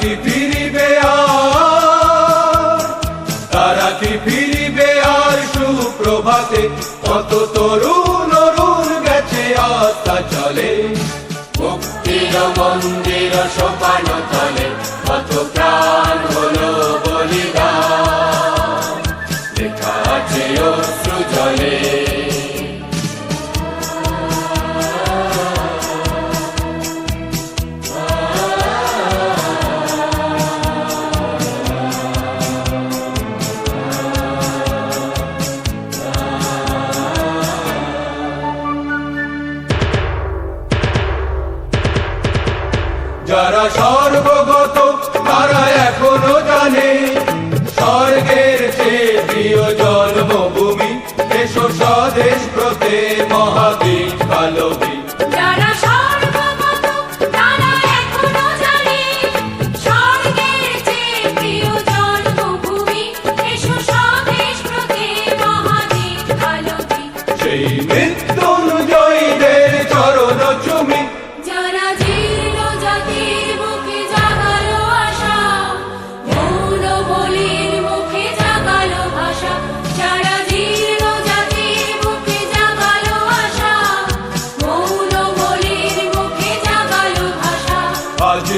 কি ফিরিবে আর? তারা কি ফিরিবে আর সুপ্রভাতে? কত তরুণ সর্বগত তারা এখনও জানে। স্বর্গের চেয়ে প্রিয় জন্মভূমি এসো স্বদেশ প্রতে মহাদেশ ভালোবী যারা সর্বগত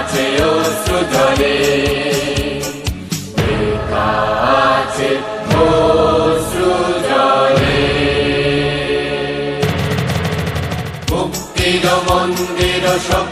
আছে অশ্রু জলে লেখা আছে অশ্রু জলে মন্দির সব